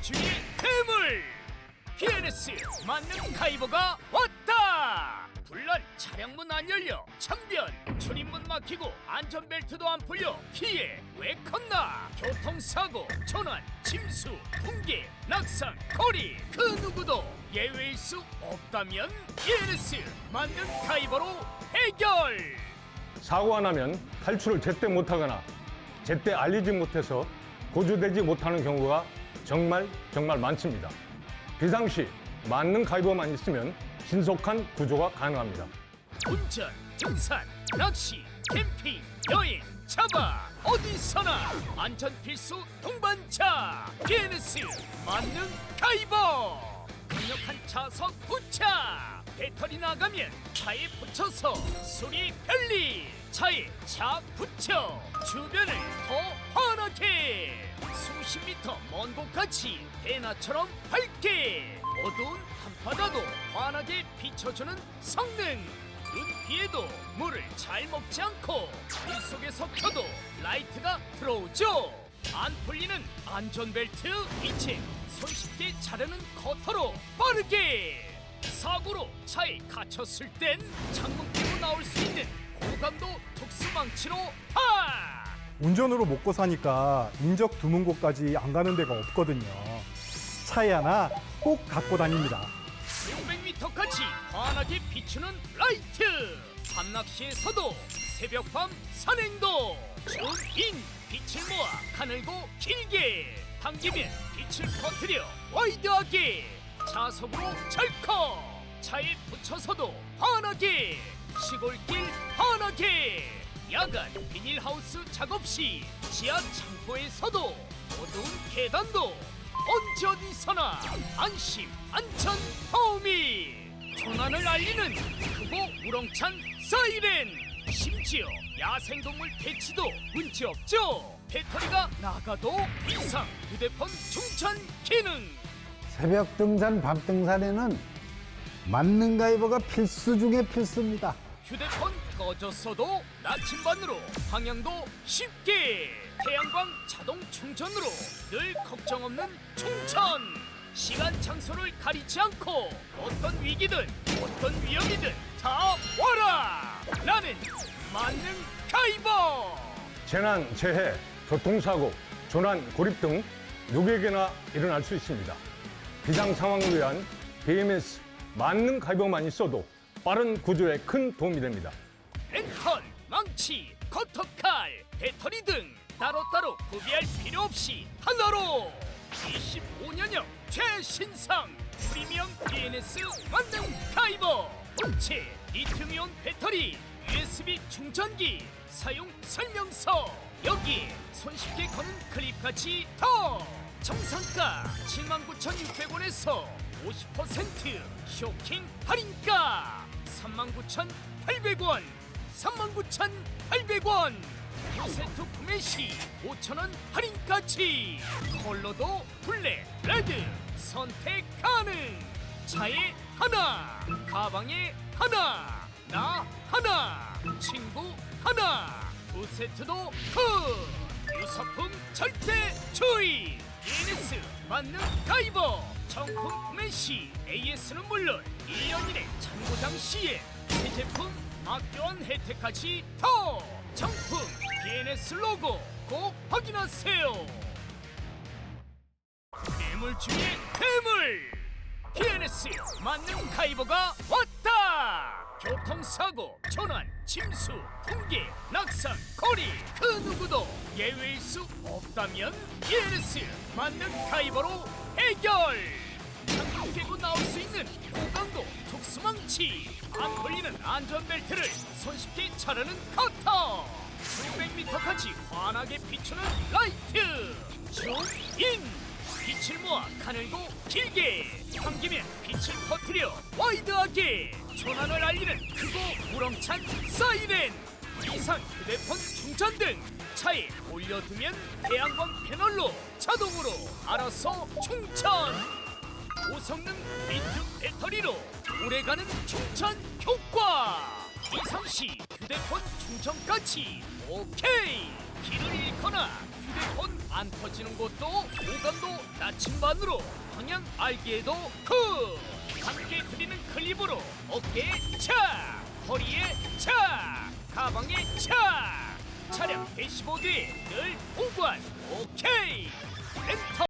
중에 괴물! PNS 만능 가이버가 왔다! 불난 차량문 안 열려 창변 출입문 막히고 안전벨트도 안 풀려 피해 왜 컸나? 교통사고 전환 침수 붕괴 낙상 거리 그 누구도 예외일 수 없다면 PNS 만능 가이버로 해결! 사고가 나면 탈출을 제때 못하거나 제때 알리지 못해서 구조되지 못하는 경우가 정말 정말 많습니다. 비상시 만능 가이버만 있으면 신속한 구조가 가능합니다. 운전, 등산, 낚시, 캠핑, 여행, 잡아 어디서나 안전 필수 동반차 PNS 만능 가이버 강력한 차석 부착 배터리 나가면 차에 붙여서 소리 편리 차에 차 붙여 주변을 더 환하게 수십 미터 먼 곳까지 대나처럼 밝게 어두운 한바다도 환하게 비춰주는 성능 눈 피해도 물을 잘 먹지 않고 물 속에서 켜도 라이트가 들어오죠 안 풀리는 안전벨트 이체 손쉽게 자르는 커터로 빠르게 사고로 차에 갇혔을 땐 창문 깨고 나올 수 있는 고감도 특수망치로 파! 운전으로 먹고 사니까 인적 드문 곳까지 안 가는 데가 없거든요. 차에 하나 꼭 갖고 다닙니다. 수백 미터까지 환하게 비추는 라이트 밤낚시에서도 새벽밤 산행도 줌인 빛을 모아 가늘고 길게 당기면 빛을 퍼뜨려 와이드하게 자석으로 절커 차에 붙여서도 환하게 시골길 환하게 야간 비닐하우스 작업 시 지하 창고에서도 어두운 계단도 언제 어디서나 안심 안전 도우미. 조난을 알리는 크고 우렁찬 사이렌. 심지어 야생동물 퇴치도 문제없죠. 배터리가 나가도 이상 휴대폰 충전 기능. 새벽 등산, 밤 등산에는 만능 가이버가 필수 중에 필수입니다. 휴대폰 꺼졌어도 나침반으로 방향도 쉽게. 태양광 자동 충전으로 늘 걱정 없는 충전 시간 장소를 가리지 않고 어떤 위기든 어떤 위험이든 다 와라! 나는 만능 가이버 재난, 재해, 교통사고, 조난, 고립 등 누구에게나 일어날 수 있습니다. 비상 상황을 위한 BMS 만능 가이버만 있어도 빠른 구조에 큰 도움이 됩니다. 랜턴, 망치, 커터칼, 배터리 등 따로따로 구비할 필요 없이 하나로 25년형 최신상 프리미엄 DNS 만능 가이버 본체 리튬이온 배터리 USB 충전기 사용 설명서 여기 손쉽게 거는 클립까지 더 정상가 79,600원에서 50% 쇼킹 할인가 39,800원. 39,800원. 세트 구매 시 5,000원 할인까지. 컬러도 블랙, 레드. 선택 가능. 차에 하나 가방에 하나 나 하나 친구 하나. 두 세트도 굿 유사품 절대 주의. DNS 만능 가이버 정품 구매 시 AS는 물론 1년 이내 잔고장 시에 새 제품 막교환 혜택까지 더 정품 DNS 로고 꼭 확인하세요. 괴물 중에 괴물! PNS 만능 가이버가 왔다! 교통사고 전환 침수 붕괴 낙상 거리 그 누구도 예외일 수 없다면 PNS 만능 가이버로 해결 있는 고강도 특수망치. 안 걸리는 안전벨트를 손쉽게 차르는 커터. 수백 미터까지 환하게 비추는 라이트. 줌인. 빛을 모아 가늘고 길게. 당기면 빛을 퍼뜨려 와이드하게. 조난을 알리는 크고 우렁찬 사이렌. 이상 휴대폰 충전 등 차에 올려두면 태양광 패널로 자동으로 알아서 충전 고성능 리튬 배터리로 오래가는 충전 효과. 비상시 휴대폰 충전 까지 오케이. 길을 잃거나 핸드폰 안 터지는 곳도 오감도 나침반으로 방향 알기에도 굿. 함께 드리는 클립으로 어깨에 착 허리에 착 가방에 착. 차량 대시보드에 늘 보관. 오케이. 엔터